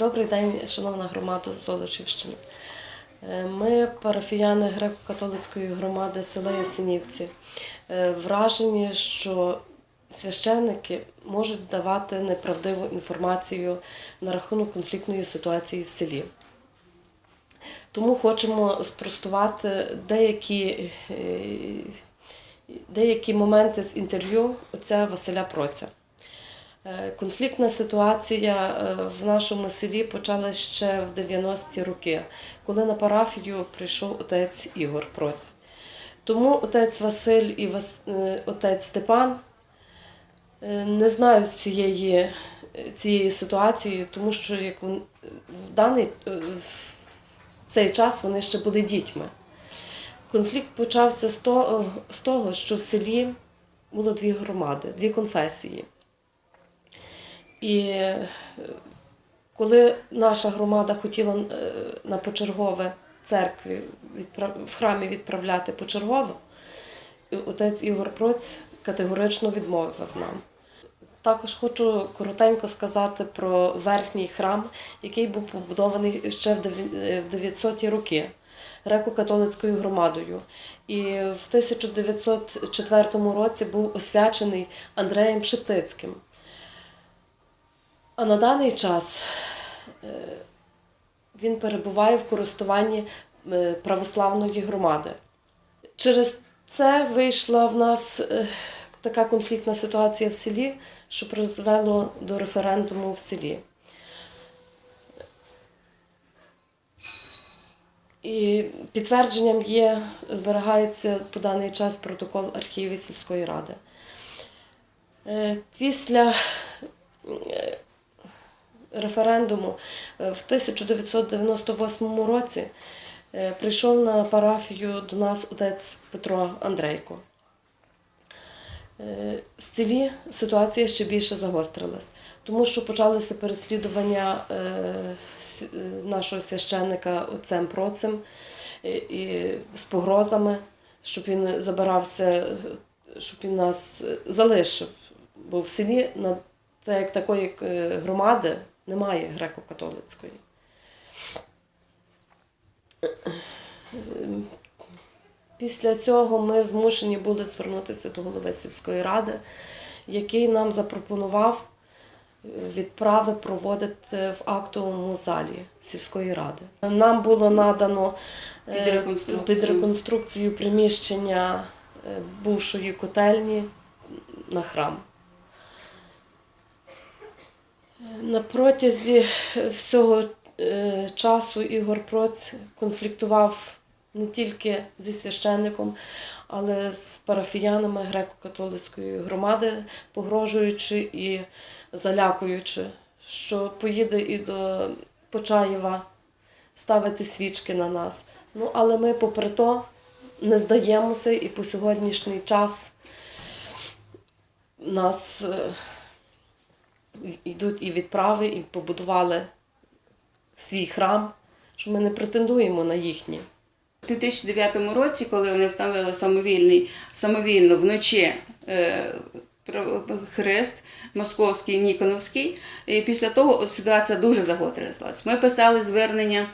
Добрий день, шановна громада Золочівщини. Е, Ми парафіяни греко-католицької громади села Ясенівці. Е, Вражені, що священники можуть давати неправдиву інформацію на рахунок конфліктної ситуації в селі. Тому хочемо спростувати деякі, е, деякі моменти з інтерв'ю отця Василя Проця. Е, Конфліктна ситуація е, в нашому селі почалася ще в 90-ті роки, коли на парафію прийшов отець Ігор Проць. Тому отець Василь і е, отець Степан не знають цієї, цієї ситуації, тому що як в даний в цей час вони ще були дітьми. Конфлікт почався з того, що в селі було дві громади, дві конфесії. І коли наша громада хотіла е, на почергове в церкві в храмі відправляти почергово, отець Ігор Проць категорично відмовив нам. Також хочу коротенько сказати про верхній храм, який був побудований ще в деві- е, в 900-ті роки греко-католицькою громадою. І в 1904 році був освячений Андреєм Шептицьким. А на даний час е, він перебуває в користуванні е, православної громади. Через це вийшла в нас е, така конфліктна ситуація в селі, що призвело до референдуму в селі. І підтвердженням є, зберігається по даний час протокол архіві сільської ради. Після референдуму е, в 1998 році е, прийшов на парафію до нас отець Петро Андрейко. Е, В селі ситуація ще більше загострилась, тому що почалися переслідування нашого священника отцем Процем і з погрозами, щоб він забирався, щоб він нас залишив. Бо в селі так як такої громади немає греко-католицької. Після цього ми змушені були звернутися до голови сільської ради, який нам запропонував е, відправи проводити в актовому залі сільської ради. Нам було надано е, Під реконструкцію. під реконструкцію приміщення е, бувшої котельні на храм. На протязі всього е, часу Ігор Проць конфліктував не тільки зі священником, але з парафіянами греко-католицької громади, погрожуючи і залякуючи, що поїде і до Почаєва ставити свічки на нас. Ну, але ми, попри то, не здаємося і по сьогоднішній час нас. Йдуть і відправи, і побудували свій храм, що ми не претендуємо на їхні. У 2009 році, коли вони встановили самовільний, самовільно вночі е, хрест московський, Ніконовський, і після того ситуація дуже загострилась. Ми писали звернення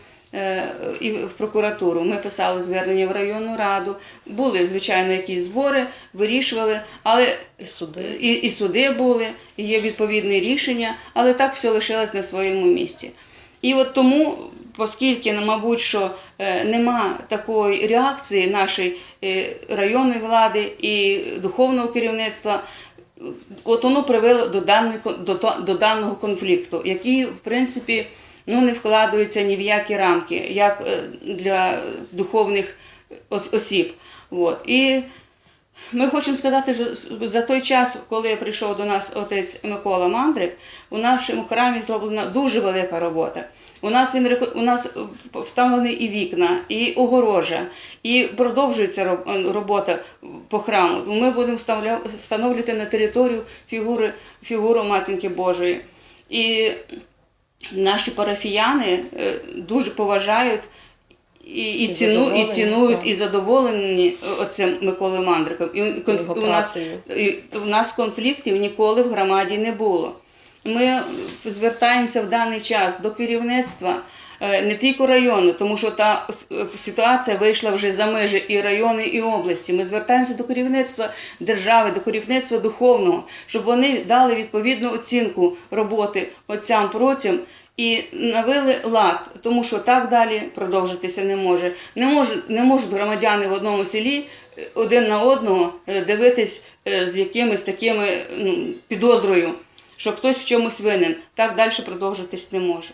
і в прокуратуру, ми писали звернення в районну раду, були, звичайно, якісь збори, вирішували, але І суди. і, і суди були, і є відповідне рішення, але так все лишилось на своєму місці. І от тому, оскільки, ну, мабуть, що е, нема такої реакції нашої е, районної влади і духовного керівництва, е, от воно привело до, даної, до, до даного конфлікту, який, в принципі, ну, не вкладаються ні в які рамки, як е, для духовних осіб. От. І ми хочемо сказати, що за той час, коли прийшов до нас отець Микола Мандрик, у нашому храмі зроблена дуже велика робота. У нас він у нас вставлені і вікна, і огорожа, і продовжується робота по храму. Ми будемо встановлювати на територію фігури, фігуру Матінки Божої. І наші парафіяни е, дуже поважають і, і, І ціну, і цінують, так. і задоволені оцим Миколою Мандриком. І, конф... У, нас, і у нас конфліктів ніколи в громаді не було. Ми звертаємося в даний час до керівництва е, не тільки району, тому що та ситуація вийшла вже за межі і району, і області. Ми звертаємося до керівництва держави, до керівництва духовного, щоб вони дали відповідну оцінку роботи отцям протям. І навели лад, тому що так далі продовжитися не може. Не можуть, не можуть громадяни в одному селі е, один на одного е, дивитись з якимись такими ну, підозрою, що хтось в чомусь винен. Так далі продовжитись не може.